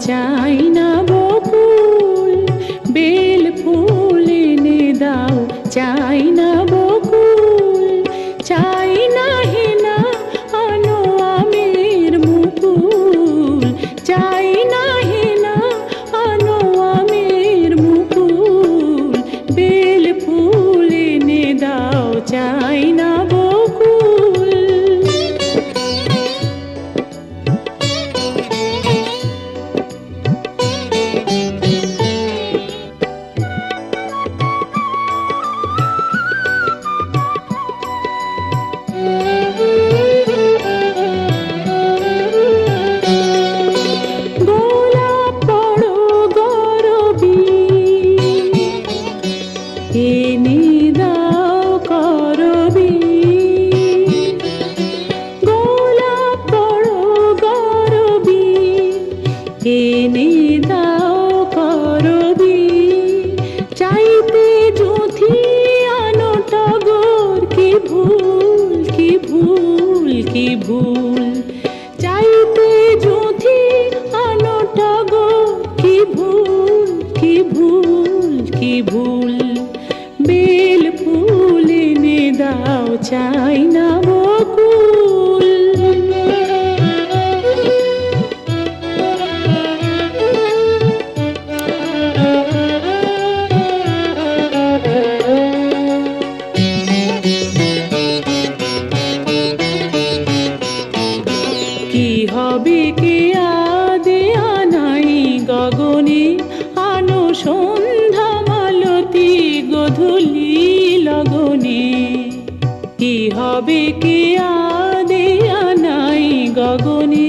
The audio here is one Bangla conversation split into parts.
চাই ভুল। চাইতে যদি আলোটা গো, কি ভুল কি ভুল কি ভুল? বেল ফুল এনে দাও চাই হবে কে আদে নাই গগনে? আনো মালতি গধূলি লগনে। কি হবে কে আদে আনাই গগনে?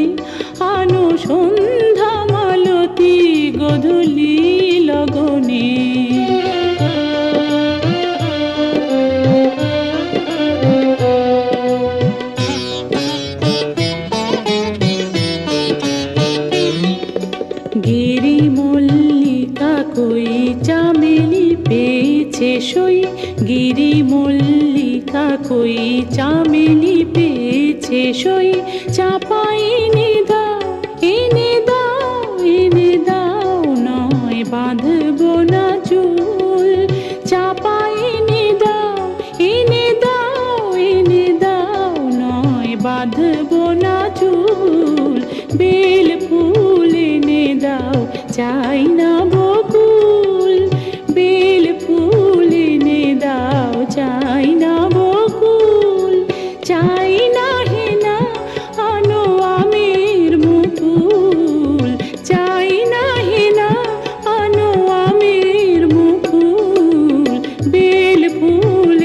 আনো সই গিরি মল্লিকা কই চামেলি পেয়েছে সই। চাপাই এনে দাও এনে দাও এনে দাও, নয় বাঁধব না চুল। চাপাই এনে দাও এনে দাও এনে দাও, নয় বাঁধব না চুল। বেল ফুল এনে দাও, চাই না চাইনা আনো আমের মুকুল। চাই না আনো আমের মুকুল। বেল ফুল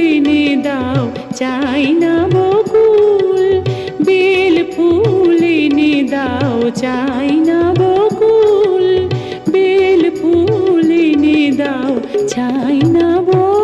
দাও, চাই বকুল। বেল ফুল দাও, চাই বকুল। বেল ফুল দাও, চাই না বকুল।